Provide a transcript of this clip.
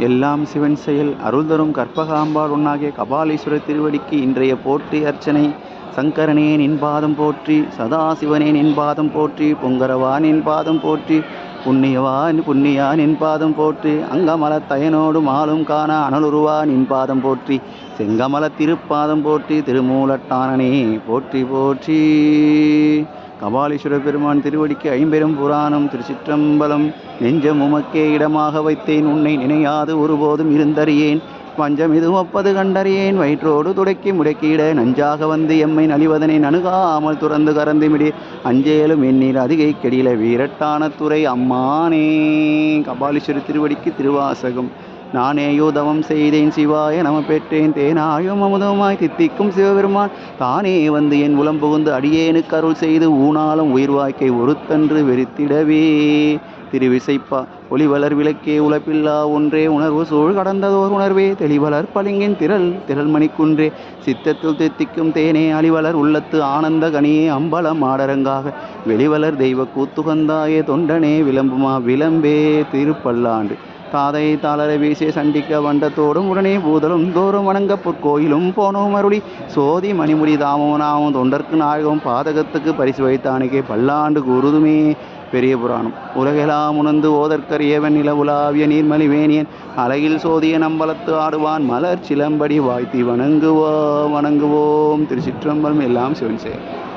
எல்லாம் சிவன் செயல் அருள் தரும் கற்பகாம்பாள் ஒன்னாகிய கபாலீஸ்வரர் திருவடிக்கு இன்றைய போற்றி அர்ச்சனை. சங்கரனே நின் பாதம் போற்றி சதாசிவனே நின் பாதம் போற்றி பொங்கரவா நின் பாதம் போற்றி புண்ணியவான் புண்ணியா நின் பாதம் போற்றி. அங்கமல தயனோடு மாலும் காண அனலுருவா நின் பாதம் போற்றி. செங்கமல திருப்பாதம் போற்றி திருமூலட்டானனே போற்றி போற்றி. கபாலீஸ்வர பெருமான் திருவடிக்கு ஐம்பெரும் புராணம் திருச்சிற்றம்பலம். நெஞ்சம் உமக்கே இடமாக வைத்தேன் உன்னை நினையாது ஒருபோதும் இருந்தறியேன். பஞ்சம் இது ஒப்பது கண்டறியேன். வயிற்றோடு துடைக்கி முடக்கிட நஞ்சாக வந்து எம்மை நலிவதனை நணுகாமல் துறந்து கறந்துமிடி அஞ்சேலும் எண்ணீர் அதிகை கெடியில வீரட்டான துறை அம்மானே. கபாலீஸ்வரி திருவடிக்கு திருவாசகம். நானேயோ தவம் செய்தேன் சிவாய நம பெற்றேன் தேனாயும் அமுதமாய் தித்திக்கும் சிவபெருமான். தானே வந்து என் உளம் புகுந்து அடியேனுக்கு அருள் செய்து ஊனாலும் உயிர் வாய்க்கை ஒருத்தன்று வெறுத்திடவே. திருவிசைப்பா ஒளிவளர் விளக்கே உழப்பில்லா ஒன்றே உணர்வு சூழ் கடந்ததோர் உணர்வே. தெளிவளர் பளிங்கின் திரள் திரள் மணிக்குன்றே. சித்தத்தில் தித்திக்கும் தேனே அழிவலர் உள்ளத்து ஆனந்த கனியே அம்பலம் ஆடரங்காக. வெளிவளர் தெய்வ கூத்துகந்தாயே தொண்டனே விளம்புமா விளம்பே திருப்பல்லாண்டு. தாதை தாளர வீசிய சண்டிக்க வண்டத்தோடும் உடனே பூதலும் தோறும் வணங்க பொற்கோயிலும் போனோம் அருளி. சோதி மணிமுடி தாமோ நாமும் தொண்டர்க்கு நாயகம் பாதகத்துக்கு பரிசு வைத்தானுக்கே பல்லாண்டு குருதுமே பெரிய புராணம். உலகெல்லாம் உணர்ந்து ஓதற்கரியவன் நில உலாவிய வேணியன் அழகில் சோதிய நம்பலத்து ஆடுவான் மலர் சிலம்படி வாய்த்தி வணங்குவோம் வணங்குவோம். திருச்சிற்றம்பலம் எல்லாம் சிவன் செயல்